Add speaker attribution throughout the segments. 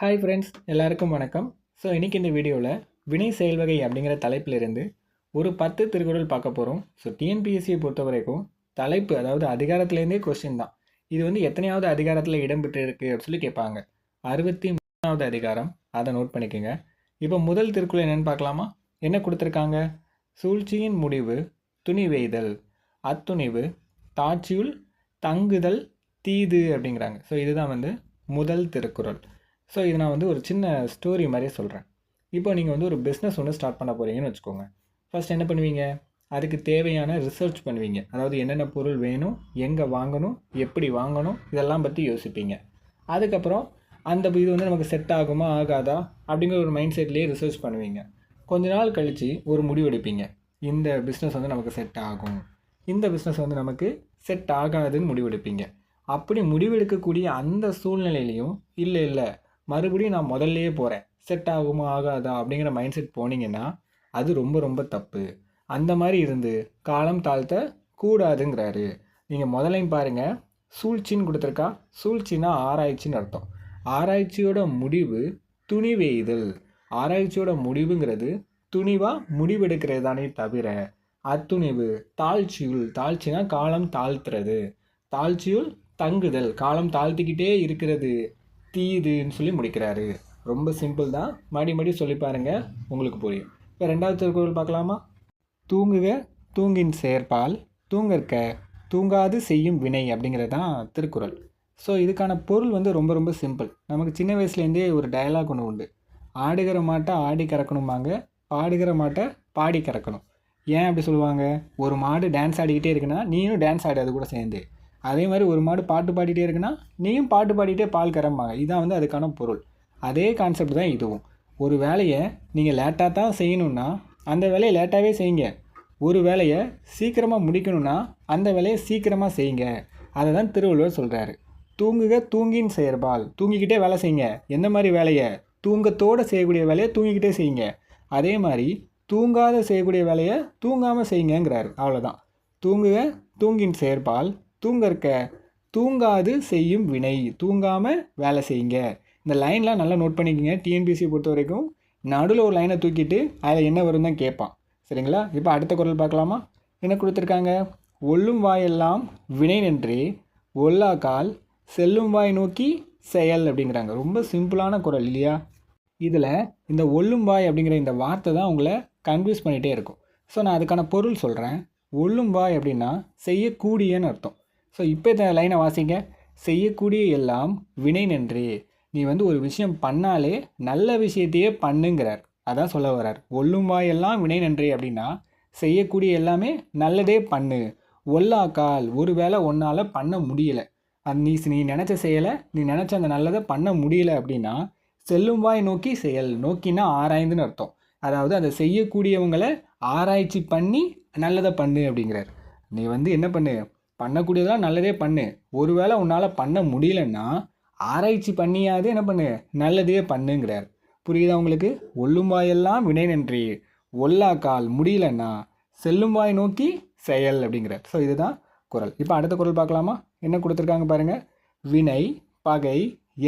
Speaker 1: Hi friends எல்லாருக்கும் வணக்கம். So இன்றைக்கி இந்த வீடியோவில் வினை செயல்வகை அப்படிங்கிற தலைப்பிலிருந்து ஒரு பத்து திருக்குறள் பார்க்க போகிறோம் ஸோ டிஎன்பிஎஸ்சியை பொறுத்த வரைக்கும் தலைப்பு அதாவது அதிகாரத்துலேருந்தே கொஸ்டின் தான். இது வந்து எத்தனையாவது அதிகாரத்தில் இடம்பெற்று இருக்குது அப்படின்னு சொல்லி கேட்பாங்க. அறுபத்தி மூணாவது அதிகாரம் அதை நோட் பண்ணிக்கோங்க. இப்போ முதல் திருக்குறள் என்னென்னு பார்க்கலாமா? என்ன கொடுத்துருக்காங்க? சூழ்ச்சியின் முடிவு துணிவெய்தல். அத்துணிவு தாட்சியுள் தங்குதல் தீது அப்படிங்கிறாங்க. ஸோ இதுதான் வந்து முதல் திருக்குறள். ஸோ இது நான் வந்து ஒரு சின்ன ஸ்டோரி மாதிரியே சொல்கிறேன் இப்போ நீங்கள் வந்து ஒரு பிஸ்னஸ் ஒன்று ஸ்டார்ட் பண்ண போகிறீங்கன்னு வச்சுக்கோங்க. ஃபஸ்ட் என்ன பண்ணுவீங்க? அதுக்கு தேவையான ரிசர்ச் பண்ணுவீங்க. அதாவது என்னென்ன பொருள் வேணும் எங்கே வாங்கணும் எப்படி வாங்கணும் இதெல்லாம் பற்றி யோசிப்பீங்க. அதுக்கப்புறம் அந்த இது வந்து நமக்கு செட் ஆகுமா ஆகாதா அப்படிங்கிற ஒரு மைண்ட் செட்லேயே ரிசர்ச் பண்ணுவீங்க. கொஞ்ச நாள் கழித்து ஒரு முடிவு எடுப்பீங்க. இந்த பிஸ்னஸ் வந்து நமக்கு செட் ஆகும். இந்த பிஸ்னஸ் வந்து நமக்கு செட் ஆகாதுன்னு முடிவெடுப்பீங்க அப்படி முடிவெடுக்கக்கூடிய அந்த சூழ்நிலையிலையும் இல்லை இல்லை மறுபடியும் நான் முதல்லையே போகிறேன் செட் ஆகுமா ஆகாதா அப்படிங்கிற மைண்ட் செட் போனீங்கன்னா அது ரொம்ப ரொம்ப தப்பு. அந்த மாதிரி இருந்து காலம் தாழ்த்த கூடாதுங்கிறாரு. நீங்கள் முதலையும் பாருங்கள் சூழ்ச்சின்னு கொடுத்துருக்கா. சூழ்ச்சின்னா ஆராய்ச்சின்னு அர்த்தம். ஆராய்ச்சியோட முடிவு துணிவெய்தல். ஆராய்ச்சியோட முடிவுங்கிறது துணிவாக முடிவெடுக்கிறது தானே தவிர அத்துணிவு தாழ்ச்சியுள். தாழ்ச்சினா காலம் தாழ்த்துறது. தாழ்ச்சியுள் தங்குதல். காலம் தாழ்த்திக்கிட்டே இருக்கிறது. தீதுன்னு சொல்லி முடிக்கிறாரு. ரொம்ப சிம்பிள் தான். மடி மடி சொல்லி பாருங்கள் உங்களுக்கு புரியும். இப்போ ரெண்டாவது திருக்குறள் பார்க்கலாமா? தூங்குக தூங்கின் செயற்பால் தூங்கற்க தூங்காது செய்யும் வினை அப்படிங்கிறது தான் திருக்குறள். ஸோ இதுக்கான பொருள் வந்து ரொம்ப ரொம்ப சிம்பிள் நமக்கு சின்ன வயசுலேருந்தே ஒரு டயலாக் ஒன்று உண்டு. ஆடுகிற மாட்டை ஆடி கறக்கணுமாங்க பாடுகிற மாட்டை பாடி கறக்கணும். ஏன் அப்படி சொல்லுவாங்க? ஒரு மாடு டான்ஸ் ஆடிக்கிட்டே இருக்குன்னா நீயும் டான்ஸ் ஆடி அது கூட சேர்ந்து. அதே மாதிரி ஒரு மாடு பாட்டு பாடிட்டே இருக்குன்னா நீயும் பாட்டு பாடிட்டே பால் கறம்பாங்க. இதான் வந்து அதுக்கான பொருள். அதே கான்செப்ட் தான் இதுவும். ஒரு வேலையை நீங்கள் லேட்டாக தான் செய்யணுன்னா அந்த வேலையை லேட்டாகவே செய்யுங்க. ஒரு வேலையை சீக்கிரமாக முடிக்கணும்னா அந்த வேலையை சீக்கிரமாக செய்யுங்க. அதை தான் திருவள்ளுவர் சொல்கிறாரு தூங்குக தூங்கின்னு செயற்பால். தூங்கிக்கிட்டே வேலை செய்யுங்க. எந்த மாதிரி வேலையை? தூங்கத்தோடு செய்யக்கூடிய வேலையை தூங்கிக்கிட்டே செய்யுங்க. அதே மாதிரி தூங்காத செய்யக்கூடிய வேலையை தூங்காமல் செய்யுங்கிறாரு அவ்வளோதான் தூங்குக தூங்கின் செயற்பால். தூங்கறக்க தூங்காது செய்யும் வினை. தூங்காமல் வேலை செய்யுங்க. இந்த லைன்லாம் நல்லா நோட் பண்ணிக்கோங்க. டிஎன்பிசி பொறுத்த வரைக்கும் நடுவில் ஒரு லைனை தூக்கிட்டு அதில் என்ன வரும் தான் கேட்பான். சரிங்களா? இப்போ அடுத்த குரல் பார்க்கலாமா? என்ன கொடுத்துருக்காங்க? ஒல்லும் வாயெல்லாம் வினை நின்றே ஒல்லாக்கால் செல்லும் வாய் நோக்கி செயல் அப்படிங்கிறாங்க. ரொம்ப சிம்பிளான குரல் இல்லையா? இதில் இந்த ஒல்லும் வாய் அப்படிங்கிற இந்த வார்த்தை தான் உங்களை கன்ஃபியூஸ் பண்ணிகிட்டே இருக்கும். ஸோ நான் அதுக்கான பொருள் சொல்கிறேன். ஒல்லும் வாய் அப்படின்னா செய்யக்கூடியன்னு அர்த்தம். ஸோ இப்போ இந்த லைனை வாசிங்க. செய்யக்கூடிய எல்லாம் வினை நன்றி. நீ வந்து ஒரு விஷயம் பண்ணாலே நல்ல விஷயத்தையே பண்ணுங்கிறார். அதான் சொல்ல வர்றார். ஒல்லும் வாயெல்லாம் வினை நன்றி அப்படின்னா செய்யக்கூடிய எல்லாமே நல்லதே பண்ணு. ஒல்லாக்கால் ஒரு வேளை ஒன்றால் பண்ண முடியலை. அது நீ நீ நினச்ச செயலை நீ நினச்ச அந்த நல்லதை பண்ண முடியல அப்படின்னா செல்லும் வாய் நோக்கி செயல். நோக்கினா ஆராய்ந்துன்னு அர்த்தம். அதாவது அதை செய்யக்கூடியவங்களை ஆராய்ச்சி பண்ணி நல்லதை பண்ணு அப்படிங்கிறார். நீ வந்து என்ன பண்ணு? பண்ணக்கூடியதெல்லாம் நல்லதே பண்ணு. ஒருவேளை உன்னால் பண்ண முடியலன்னா ஆராய்ச்சி பண்ணியாவது என்ன பண்ணு? நல்லதே பண்ணுங்கிறார். புரியுதா உங்களுக்கு? ஒல்லும் வாயெல்லாம் வினை நன்றி. ஒல்லாக்கால் முடியலன்னா செல்லும் வாய் நோக்கி செயல் அப்படிங்கிறார். ஸோ இதுதான் குரல். இப்போ அடுத்த குரல் பார்க்கலாமா? என்ன கொடுத்துருக்காங்க பாருங்க. வினை பகை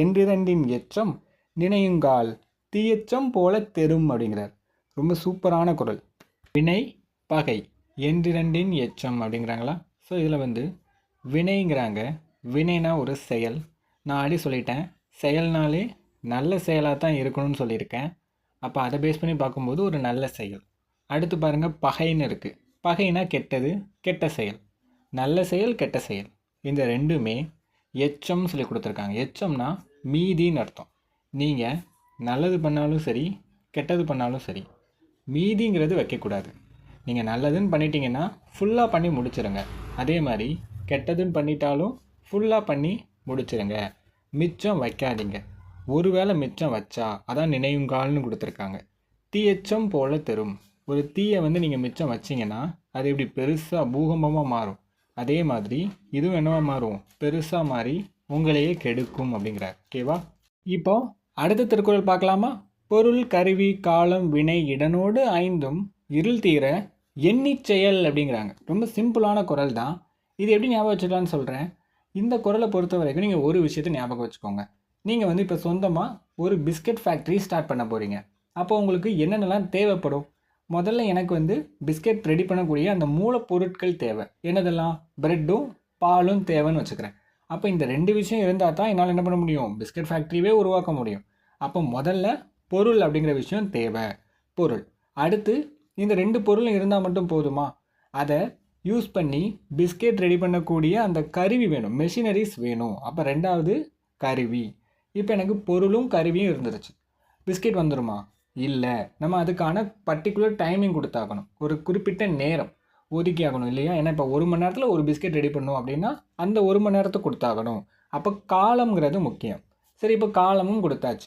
Speaker 1: என்றிரண்டின் எச்சம் நினையுங்கால் தீயச்சம் போல தெரும் அப்படிங்கிறார். ரொம்ப சூப்பரான குரல். வினை பகை என்றிரண்டின் எச்சம் அப்படிங்கிறாங்களா? ஸோ இதில் வந்து வினைங்கிறாங்க. வினைனா ஒரு செயல். நான் ஆடி சொல்லிட்டேன். செயல்னாலே நல்ல செயலாக தான் இருக்கணும்னு சொல்லியிருக்கேன். அப்போ அதை பேஸ் பண்ணி பார்க்கும்போது ஒரு நல்ல செயல். அடுத்து பாருங்கள் பகைன்னு இருக்குது பகைனா கெட்டது கெட்ட செயல். நல்ல செயல் கெட்ட செயல். இந்த ரெண்டுமே எச்சம்னு சொல்லி கொடுத்துருக்காங்க. எச்சம்னா மீதின்னு அர்த்தம். நீங்கள் நல்லது பண்ணாலும் சரி கெட்டது பண்ணாலும் சரி மீதிங்கிறது வைக்கக்கூடாது. நீங்கள் நல்லதுன்னு பண்ணிட்டீங்கன்னா ஃபுல்லாக பண்ணி முடிச்சிருங்க. அதே மாதிரி கெட்டதுன்னு பண்ணிட்டாலும் ஃபுல்லாக பண்ணி முடிச்சிருங்க. மிச்சம் வைக்காதீங்க. ஒருவேளை மிச்சம் வச்சா அதான் நினைவுங்கால்னு கொடுத்துருக்காங்க. தீயச்சம் போல தரும். ஒரு தீயை வந்து நீங்கள் மிச்சம் வச்சிங்கன்னா அது இப்படி பெருசாக பூகம்பமாக மாறும். அதே மாதிரி இதுவும் என்னவா மாறும்? பெருசாக மாறி உங்களையே கெடுக்கும் அப்படிங்கிறார். ஓகேவா? இப்போ அடுத்த திருக்குறள் பார்க்கலாமா? பொருள் கருவி காலம் வினை இடனோடு ஐந்தும் இருள் தீர எண்ணி செயல் அப்படிங்கிறாங்க. ரொம்ப சிம்பிளான குரல் தான். இது எப்படி ஞாபகம் வச்சுக்கலாம்னு சொல்கிறேன் இந்த குரலை பொறுத்த வரைக்கும் நீங்கள் ஒரு விஷயத்தை ஞாபகம் வச்சுக்கோங்க. நீங்கள் வந்து இப்போ சொந்தமாக ஒரு பிஸ்கட் ஃபேக்ட்ரி ஸ்டார்ட் பண்ண போகிறீங்க அப்போ உங்களுக்கு என்னென்னலாம் தேவைப்படும்? முதல்ல எனக்கு வந்து பிஸ்கட் ரெடி பண்ணக்கூடிய அந்த மூலப்பொருட்கள் தேவை. என்னதெல்லாம்? ப்ரெட்டும் பாலும் தேவைன்னு வச்சுக்கிறேன். அப்போ இந்த ரெண்டு விஷயம் இருந்தால் தான் என்னால் என்ன பண்ண முடியும்? பிஸ்கட் ஃபேக்ட்ரியே உருவாக்க முடியும். அப்போ முதல்ல பொருள் அப்படிங்கிற விஷயம் தேவை. பொருள். அடுத்து இந்த ரெண்டு பொருளும் இருந்தால் மட்டும் போதுமா? அதை யூஸ் பண்ணி பிஸ்கெட் ரெடி பண்ணக்கூடிய அந்த கருவி வேணும். மெஷினரிஸ் வேணும். அப்போ ரெண்டாவது கருவி. இப்போ எனக்கு பொருளும் கருவியும் இருந்துருச்சு. பிஸ்கெட் வந்துடுமா இல்லை. நம்ம அதுக்கான பர்டிகுலர் டைமிங் கொடுத்தாகணும். ஒரு குறிப்பிட்ட நேரம் ஒதுக்கி ஆகணும் இல்லையா? ஏன்னா இப்போ ஒரு மணி நேரத்தில் ஒரு பிஸ்கெட் ரெடி பண்ணும் அப்படின்னா அந்த ஒரு மணி நேரத்தை கொடுத்தாகணும். அப்போ காலம்ங்கிறது முக்கியம். சரி இப்போ காலமும் கொடுத்தாச்சு.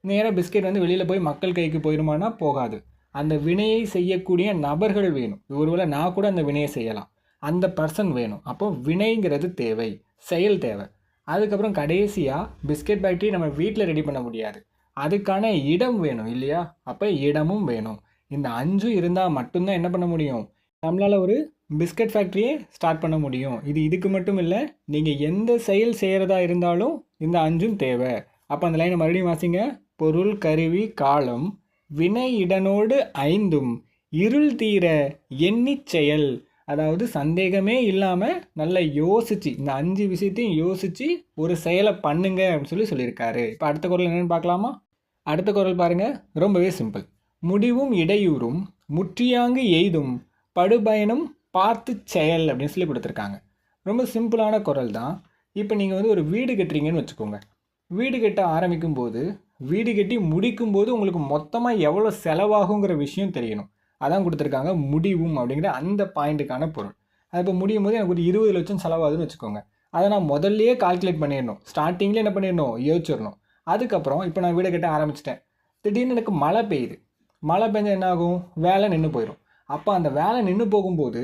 Speaker 1: நேராக பிஸ்கெட் வந்து வெளியில் போய் மக்கள் கைக்கு போயிடுமானா போகாது. அந்த வினையை செய்யக்கூடிய நபர்கள் வேணும். ஒருவேளை நான் கூட அந்த வினையை செய்யலாம். அந்த பர்சன் வேணும். அப்போ வினைங்கிறது தேவை. செயல் தேவை. அதுக்கப்புறம் கடைசியாக பிஸ்கெட் ஃபேக்ட்ரி நம்ம வீட்டில் ரெடி பண்ண முடியாது. அதுக்கான இடம் வேணும் இல்லையா? அப்போ இடமும் வேணும். இந்த அஞ்சும் இருந்தால் மட்டும்தான் என்ன பண்ண முடியும்? நம்மளால் ஒரு பிஸ்கட் ஃபேக்ட்ரியே ஸ்டார்ட் பண்ண முடியும். இது இதுக்கு மட்டும் இல்லை நீங்கள் எந்த செயல் செய்கிறதா இருந்தாலும் இந்த அஞ்சும் தேவை. அப்போ அந்த லைனை மறுபடியும் வாசிங்க. பொருள் கருவி காலம். வினையிடனோடு ஐந்தும் இருள் தீர எண்ணிச் செயல். அதாவது சந்தேகமே இல்லாமல் நல்லா யோசிச்சு இந்த அஞ்சு விஷயத்தையும் யோசிச்சு ஒரு செயலை பண்ணுங்க அப்படின்னு சொல்லி சொல்லியிருக்காரு. இப்போ அடுத்த குரல் என்னென்னு பார்க்கலாமா? அடுத்த குரல் பாருங்கள் ரொம்பவே சிம்பிள். முடிவும் இடையூறும் முற்றியாங்கு எய்தும் படுபயனும் பார்த்து செயல் அப்படின்னு சொல்லி கொடுத்துருக்காங்க. ரொம்ப சிம்பிளான குரல் தான். இப்போ நீங்கள் வந்து ஒரு வீடு கட்டுறீங்கன்னு வச்சுக்கோங்க. வீடு கட்ட ஆரம்பிக்கும் போது வீடு கட்டி முடிக்கும் போது உங்களுக்கு மொத்தமாக எவ்வளோ செலவாகுங்கிற விஷயம் தெரியணும். அதான் கொடுத்துருக்காங்க முடிவும் அப்படிங்கிற அந்த பாயிண்ட்டுக்கான பொருள். அது இப்போ முடியும் போது எனக்கு ஒரு இருபது லட்சம் செலவாகுதுன்னு வச்சுக்கோங்க. அதை நான் முதல்லையே கால்குலேட் பண்ணிடணும். ஸ்டார்டிங்கில் என்ன பண்ணிடணும்? யோசிச்சிடணும். அதுக்கப்புறம் இப்போ நான் வீடு கட்ட ஆரம்பிச்சிட்டேன். திடீர்னு எனக்கு மழை பெய்யுது. மழை பெஞ்சால் என்ன ஆகும்? வேலை நின்று போயிடும். அப்போ அந்த வேலை நின்று போகும்போது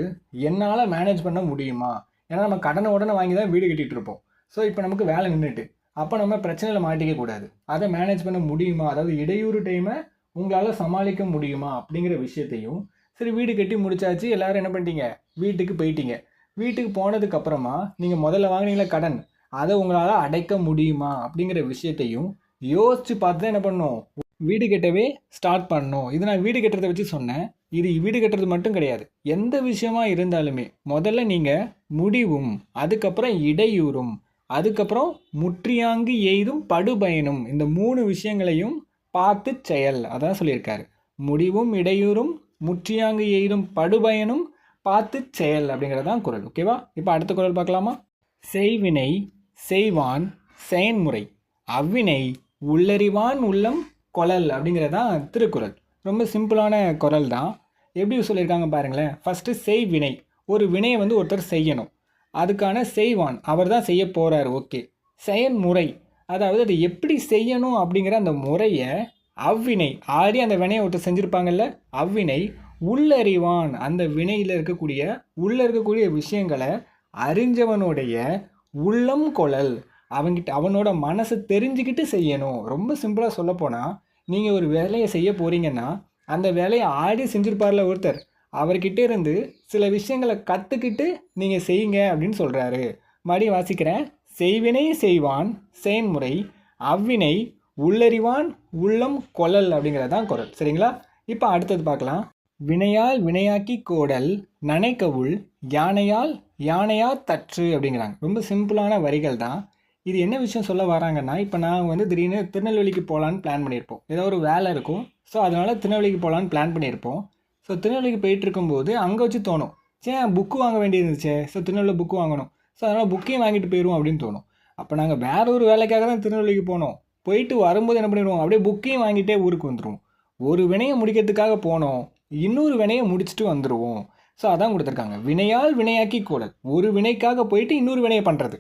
Speaker 1: என்னால் மேனேஜ் பண்ண முடியுமா? ஏன்னா நம்ம கடனை உடனே வாங்கி தான் வீடு கட்டிகிட்டு இருப்போம். ஸோ இப்போ நமக்கு வேலை நின்றுட்டு அப்போ நம்ம பிரச்சனையில் மாட்டிக்க கூடாது. அதை மேனேஜ் பண்ண முடியுமா? அதாவது இடையூறு டைமை உங்களால் சமாளிக்க முடியுமா? அப்படிங்கிற விஷயத்தையும் சரி வீடு கட்டி முடிச்சாச்சு எல்லோரும் என்ன பண்ணிட்டீங்க? வீட்டுக்கு போயிட்டீங்க. வீட்டுக்கு போனதுக்கப்புறமா நீங்கள் முதல்ல வாங்கினீங்களா கடன். அதை உங்களால் அடைக்க முடியுமா? அப்படிங்கிற விஷயத்தையும் யோசித்து பார்த்து தான் என்ன பண்ணணும்? வீடு கட்டவே ஸ்டார்ட் பண்ணணும். இது நான் வீடு கட்டுறதை வச்சு சொன்னேன். இது வீடு கட்டுறது மட்டும் கிடையாது. எந்த விஷயமா இருந்தாலுமே முதல்ல நீங்கள் முடிவும் அதுக்கப்புறம் இடையூறும் அதுக்கப்புறம் முற்றியாங்கு எய்தும் படுபயனும். இந்த மூணு விஷயங்களையும் பார்த்து செயல். அதான் சொல்லியிருக்காரு. முடிவும் இடையூறும் முற்றியாங்கு எய்தும் படுபயனும் பார்த்து செயல் அப்படிங்கிறதான் குரல். ஓகேவா இப்போ அடுத்த குரல் பார்க்கலாமா? செய்வினை செய்வான் செயன்முறை. அவ்வினை உள்ளறிவான் உள்ளம் கொழல் அப்படிங்கிறதான் திருக்குறள். ரொம்ப சிம்பிளான குரல் தான். எப்படி சொல்லியிருக்காங்க பாருங்களேன். ஃபஸ்ட்டு செய்வினை. ஒரு வினையை வந்து ஒருத்தர் செய்யணும். அதுக்கான செய்வான். அவர் தான் செய்ய போகிறார் ஓகே. செயன்முறை. அதாவது அதை எப்படி செய்யணும் அப்படிங்கிற அந்த முறையை அவ்வினை ஆடி அந்த வினையை ஒருத்தர் செஞ்சுருப்பாங்கல்ல அவ்வினை உள்ளறிவான். அந்த வினையில் இருக்கக்கூடிய உள்ளே இருக்கக்கூடிய விஷயங்களை அறிஞ்சவனுடைய உள்ளம் கொழல். அவங்கிட்ட அவனோட மனசை தெரிஞ்சுக்கிட்டு செய்யணும். ரொம்ப சிம்பிளாக சொல்லப்போனால் நீங்கள் ஒரு வேலையை செய்ய போகிறீங்கன்னா அந்த வேலையை ஆடி செஞ்சுருப்பார்ல ஒருத்தர். அவர்கிட்ட இருந்து சில விஷயங்களை கற்றுக்கிட்டு நீங்கள் செய்யுங்க அப்படின்னு சொல்கிறாரு மறுபடியும் வாசிக்கிறேன். செய்வினை செய்வான் செயன்முறை அவ்வினை உள்ளறிவான் உள்ளம் கொளல் அப்படிங்கிறது தான் குரல். சரிங்களா? இப்போ அடுத்தது பார்க்கலாம். வினையால் வினையாக்கி கோடல் நனைக்கவுள் யானையால் யானையா தற்று அப்படிங்கிறாங்க. ரொம்ப சிம்பிளான வரிகள் தான். இது என்ன விஷயம் சொல்ல வராங்கன்னா இப்போ நான் வந்து திடீர்னு திருநெல்வேலிக்கு போகலான்னு பிளான் பண்ணியிருப்போம். ஏதோ ஒரு வேலை இருக்கும். ஸோ அதனால் திருநெல்வேலிக்கு போகலான்னு பிளான் பண்ணியிருப்போம். ஸோ திருநெல்வேலிக்கு போயிட்டு இருக்கும்போது அங்கே வச்சு தோணும். சே புக்கு வாங்க வேண்டியிருந்துச்சே. ஸோ திருநெல்வேலியில் புக்கு வாங்கணும். ஸோ அதனால் புக்கையும் வாங்கிட்டு போயிடுவோம் அப்படின்னு தோணும். அப்போ நாங்கள் வேற ஒரு வேலைக்காக தான் திருநெல்வேலிக்கு போனோம். போயிட்டு வரும்போது என்ன பண்ணிடுவோம்? அப்படியே புக்கையும் வாங்கிட்டே ஊருக்கு வந்துடுவோம் ஒரு வினையை முடிக்கிறதுக்காக போனோம். இன்னொரு வினையை முடிச்சுட்டு வந்துடுவோம் ஸோ அதான் கொடுத்துருக்காங்க. வினையால் வினையாக்கி கூட ஒரு வினைக்காக போயிட்டு இன்னொரு வினையை பண்ணுறது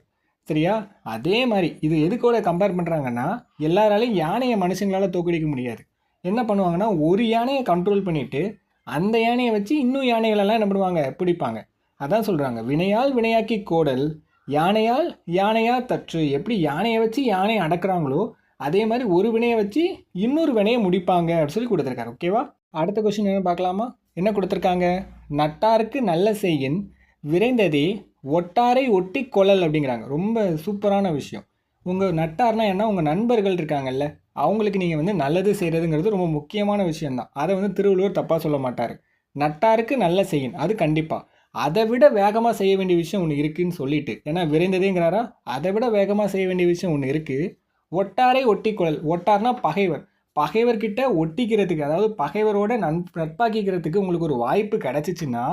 Speaker 1: சரியா? அதே மாதிரி இது எதுக்கோட கம்பேர் பண்ணுறாங்கன்னா எல்லாராலையும் யானையை மனுஷங்களால் தோக்கடிக்க முடியாது. என்ன பண்ணுவாங்கன்னா ஒரு யானையை கண்ட்ரோல் பண்ணிவிட்டு அந்த யானையை வச்சு இன்னும் யானைகளெல்லாம் என்ன பண்ணுவாங்க? பிடிப்பாங்க. அதான் சொல்கிறாங்க வினையால் வினையாக்கி கோடல் யானையால் யானையா தற்று. எப்படி யானையை வச்சு யானையை அடக்குறாங்களோ அதே மாதிரி ஒரு வினையை வச்சு இன்னொரு வினையை முடிப்பாங்க அப்படின்னு சொல்லி கொடுத்துருக்காரு. ஓகேவா அடுத்த கொஸ்டின் என்ன பார்க்கலாமா? என்ன கொடுத்துருக்காங்க? நட்டாருக்கு நல்ல செய்யின் விரைந்ததே ஒட்டாரை ஒட்டி கொழல் அப்படிங்கிறாங்க. ரொம்ப சூப்பரான விஷயம். உங்கள் நட்டார்னா என்ன? உங்கள் நண்பர்கள் இருக்காங்கல்ல அவங்களுக்கு நீங்கள் வந்து நல்லது செய்கிறதுங்கிறது ரொம்ப முக்கியமான விஷயந்தான் அதை வந்து திருவள்ளுவர் தப்பாக சொல்ல மாட்டார். நட்டாருக்கு நல்ல செய்யும் அது கண்டிப்பாக அதை விட வேகமாக செய்ய வேண்டிய விஷயம் ஒன்று இருக்குதுன்னு சொல்லிட்டு ஏன்னா விரைந்ததேங்கிறாரா? அதை விட வேகமாக செய்ய வேண்டிய விஷயம் ஒன்று இருக்குது ஒட்டாரை ஒட்டிக்குழல் ஒட்டார்னா பகைவர். பகைவர்கிட்ட ஒட்டிக்கிறதுக்கு அதாவது பகைவரோட நன் நட்பாக்கிக்கிறதுக்கு உங்களுக்கு ஒரு வாய்ப்பு கிடச்சிச்சின்னா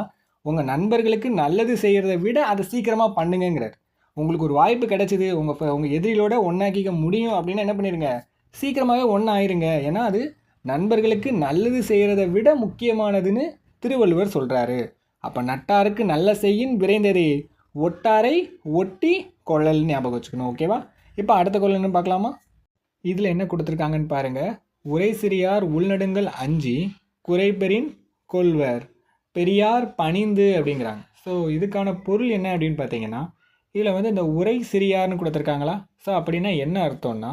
Speaker 1: உங்கள் நண்பர்களுக்கு நல்லது செய்கிறத விட அதை சீக்கிரமாக பண்ணுங்கங்கிறார். உங்களுக்கு ஒரு வாய்ப்பு கிடைச்சிது உங்கள் உங்கள் எதிரிகளோட ஒன்றாக்கிக்க முடியும் அப்படின்னா என்ன பண்ணிடுங்க சீக்கிரமாகவே ஒன்றா ஆயிருங்க ஏன்னா அது நண்பர்களுக்கு நல்லது செய்கிறத விட முக்கியமானதுன்னு திருவள்ளுவர் சொல்கிறாரு அப்போ நட்டாருக்கு நல்ல செய்யின் விரைந்ததே. ஒட்டாரை ஒட்டி கொள்ளல் ஞாபகம் வச்சுக்கணும் ஓகேவா இப்போ அடுத்த கொள்ளல்னு பார்க்கலாமா? இதில் என்ன கொடுத்துருக்காங்கன்னு பாருங்கள் உரை சிறியார் உள்நடுங்கள் அஞ்சி குறைபெறின் கொள்வர். பெரியார் பணிந்து அப்படிங்கிறாங்க. ஸோ இதுக்கான பொருள் என்ன அப்படின்னு பார்த்தீங்கன்னா இதில் வந்து இந்த உரை சிறியார்னு கொடுத்துருக்காங்களா? ஸோ அப்படின்னா என்ன அர்த்தம்னா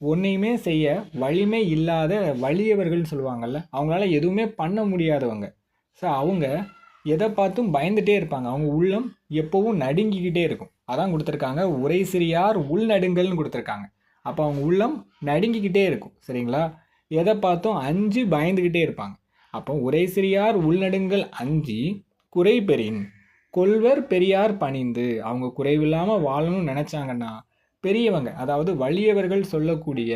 Speaker 1: ஒன்றையுமே செய்ய வலிமை இல்லாத வலியவர்கள்னு சொல்லுவாங்கள்ல அவங்களால எதுவுமே பண்ண முடியாதவங்க. ஸோ அவங்க எதை பார்த்தும் பயந்துகிட்டே இருப்பாங்க. அவங்க உள்ளம் எப்போவும் நடுங்கிக்கிட்டே இருக்கும். அதான் கொடுத்துருக்காங்க. உரை சிறியார் உள்நடுங்கல்னு கொடுத்துருக்காங்க. அப்போ அவங்க உள்ளம் நடுங்கிக்கிட்டே இருக்கும். சரிங்களா? எதை பார்த்தும் அஞ்சு பயந்துக்கிட்டே இருப்பாங்க. அப்போ உரை சிறியார் உள்நடுங்கல் அஞ்சு குறை பெறின். கொள்வர் பெரியார் பணிந்து. அவங்க குறைவில்லாமல் வாழணும்னு நினச்சாங்கன்னா பெரியவங்க அதாவது வலியவர்கள் சொல்லக்கூடிய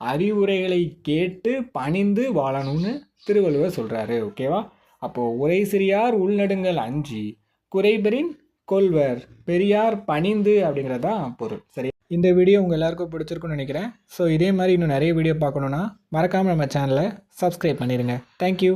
Speaker 1: அறிவுரைகளை கேட்டு பணிந்து வாழணும்னு திருவள்ளுவர் சொல்கிறாரு ஓகேவா அப்போது உரை சிறியார் உள்நடுங்கள் அஞ்சி குறைபெறின் கொள்வர் பெரியார் பணிந்து அப்படிங்கிறதான் பொருள். சரி இந்த வீடியோ உங்கள் எல்லாருக்கும் பிடிச்சிருக்குன்னு நினைக்கிறேன். ஸோ இதே மாதிரி இன்னும் நிறைய வீடியோ பார்க்கணுன்னா மறக்காமல் நம்ம சேனலை சப்ஸ்கிரைப் பண்ணிடுங்க தேங்க்யூ